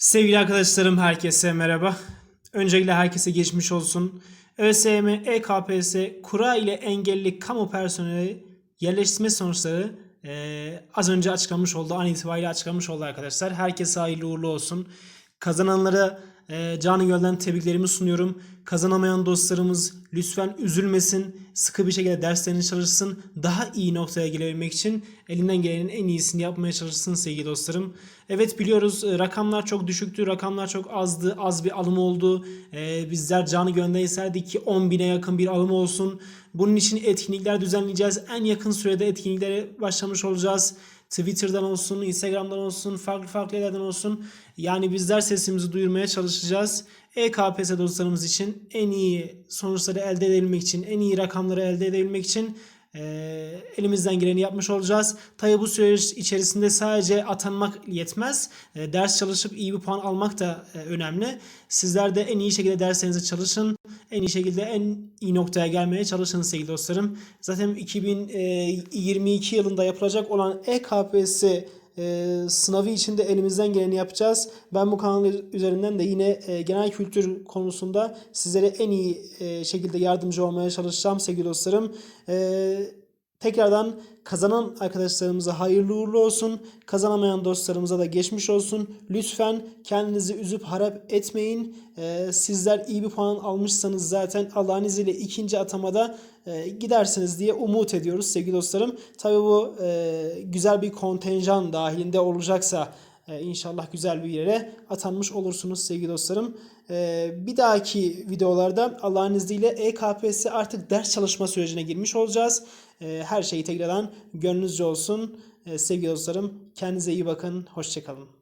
Sevgili arkadaşlarım herkese merhaba. Öncelikle herkese geçmiş olsun. ÖSYM, EKPS, kura ile engelli kamu personeli yerleştirme sonuçları eee, az önce açıklamış oldu. An itibariyle açıklamış oldu arkadaşlar. Herkese hayırlı uğurlu olsun. Kazananlara eee canı gölden tebriklerimi sunuyorum. Kazanamayan dostlarımız lütfen üzülmesin. Sıkı bir şekilde derslerini çalışsın. Daha iyi noktaya gelebilmek için elinden gelenin en iyisini yapmaya çalışsın sevgili dostlarım. Evet biliyoruz e, rakamlar çok düşüktü. Rakamlar çok azdı. Az bir alım oldu. E, bizler canı gönülden isterdik ki 10 bine yakın bir alım olsun. Bunun için etkinlikler düzenleyeceğiz. En yakın sürede etkinliklere başlamış olacağız. Twitter'dan olsun, Instagram'dan olsun, farklı farklı yerlerden olsun. Yani bizler sesimizi duyurmaya çalışacağız. E EKPS dostlarımız için en iyi sonuçları elde edebilmek için, en iyi rakamları elde edebilmek için eee, elimizden geleni yapmış olacağız. Tabi bu süreç içerisinde sadece atanmak yetmez. E, ders çalışıp iyi bir puan almak da e, önemli. Sizler de en iyi şekilde derslerinizi çalışın. En iyi şekilde en iyi noktaya gelmeye çalışın sevgili dostlarım. Zaten 2022 yılında yapılacak olan E EKPS e, sınavı için de elimizden geleni yapacağız. Ben bu kanal üzerinden de yine e, genel kültür konusunda sizlere en iyi e, şekilde yardımcı olmaya çalışacağım sevgili dostlarım. E, tekrardan kazanan arkadaşlarımıza hayırlı uğurlu olsun. Kazanamayan dostlarımıza da geçmiş olsun. Lütfen kendinizi üzüp harap etmeyin. E, sizler iyi bir puan almışsanız zaten Allah'ın izniyle ikinci atamada e, gidersiniz diye umut ediyoruz sevgili dostlarım. Tabii bu e, güzel bir kontenjan dahilinde olacaksa e, inşallah güzel bir yere atanmış olursunuz sevgili dostlarım. Bir dahaki videolarda Allah'ın izniyle EKPS artık ders çalışma sürecine girmiş olacağız. Her şeyi tekrardan gönlünüzce olsun. E, sevgili dostlarım kendinize iyi bakın. Hoşçakalın.